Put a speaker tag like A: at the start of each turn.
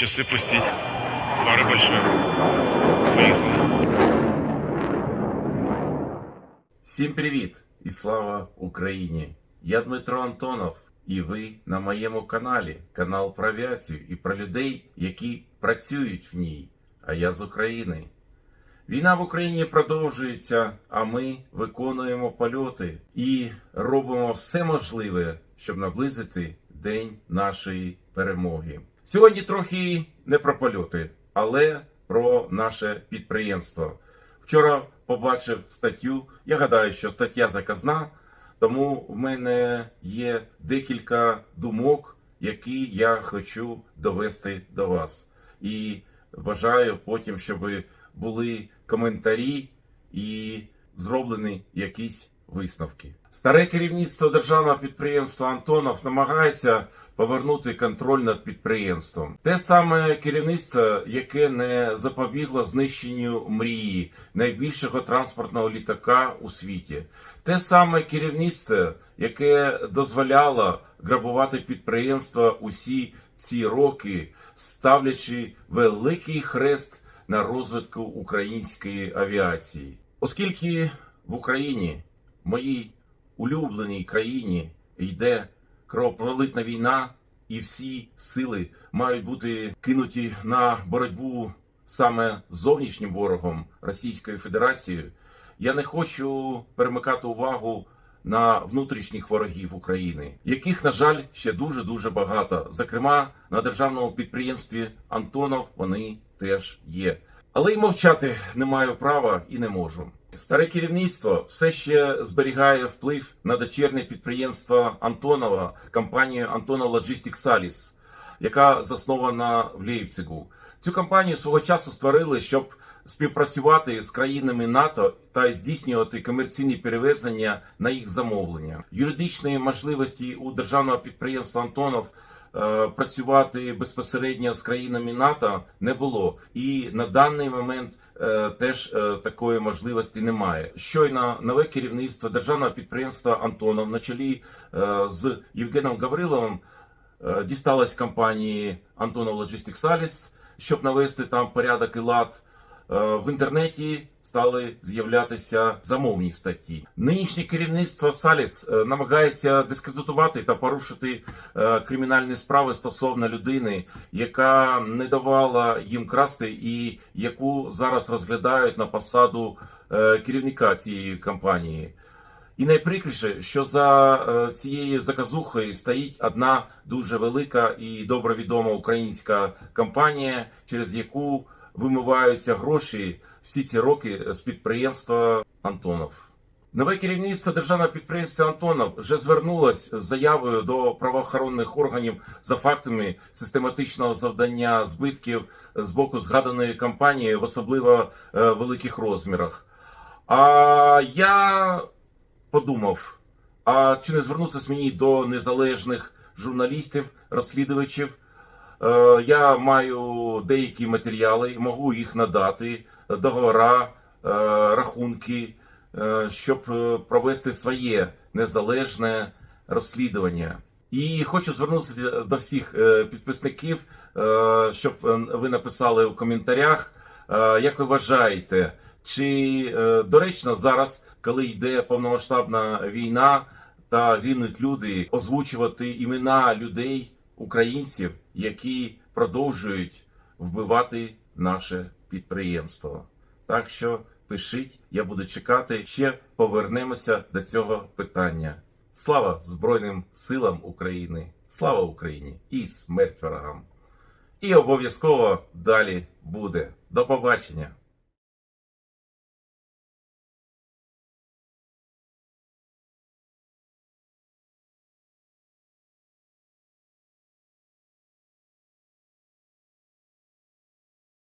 A: Часы пустить. Пара большая. Поехали.
B: Всім привіт і слава Україні! Я Дмитро Антонов, і ви на моєму каналі, канал про авіацію і про людей, які працюють в ній. А я з України. Війна в Україні продовжується, а ми виконуємо польоти і робимо все можливе, щоб наблизити день нашої перемоги. Сьогодні трохи не про польоти, але про наше підприємство. Вчора побачив статтю. Я гадаю, що стаття заказна, тому в мене є декілька думок, які я хочу довести до вас. І бажаю потім, щоб були коментарі і зроблені якісь висновки. Старе керівництво державного підприємства Антонов намагається повернути контроль над підприємством. Те саме керівництво, яке не запобігло знищенню мрії найбільшого транспортного літака у світі. Те саме керівництво, яке дозволяло грабувати підприємства усі ці роки, ставлячи великий хрест на розвитку української авіації. Оскільки в Україні, моїй улюбленій країні, йде кровопролитна війна, і всі сили мають бути кинуті на боротьбу саме з зовнішнім ворогом Російською Федерацією, я не хочу перемикати увагу на внутрішніх ворогів України, яких, на жаль, ще дуже дуже багато. Зокрема, на державному підприємстві Антонов вони теж є. Але й мовчати не маю права і не можу. Старе керівництво все ще зберігає вплив на дочірнє підприємство Антонова, компанію Антонов Logistics Salis, яка заснована в Лейпцигу. Цю компанію свого часу створили, щоб співпрацювати з країнами НАТО та здійснювати комерційні перевезення на їх замовлення. Юридичної можливості у державного підприємства Антонов працювати безпосередньо з країнами НАТО не було, і на даний момент е, теж е, такої можливості немає. Щойно нове керівництво державного підприємства Антонов на чолі е, з Євгеном Гавриловим е, дісталось компанії Антонов Logistics Salis, щоб навести там порядок і лад. Е, В інтернеті стали з'являтися замовні статті. Нинішнє керівництво Саліс е, намагається дискредитувати та порушити е, кримінальні справи стосовно людини, яка не давала їм красти, і яку зараз розглядають на посаду керівника цієї компанії. І найприкріше, що за цією заказухою стоїть одна дуже велика і добре відома українська компанія, через яку вимиваються гроші всі ці роки з підприємства Антонов. Нове керівництво державного підприємства Антонов вже звернулось з заявою до правоохоронних органів за фактами систематичного завдання збитків з боку згаданої компанії в особливо е, великих розмірах. А я подумав: а чи не звернутися мені до незалежних журналістів, розслідувачів? Е, Я маю деякі матеріали, можу їх надати, договора, е, рахунки, е, щоб провести своє незалежне розслідування. І хочу звернутися до всіх підписників, щоб ви написали у коментарях, як ви вважаєте, чи доречно зараз, коли йде повномасштабна війна та гинуть люди, озвучувати імена людей, українців, які продовжують вбивати наше підприємство? Так що пишіть, я буду чекати. Ще повернемося до цього питання. Слава Збройним силам України! Слава Україні і смерть ворогам! І обов'язково далі буде. До побачення!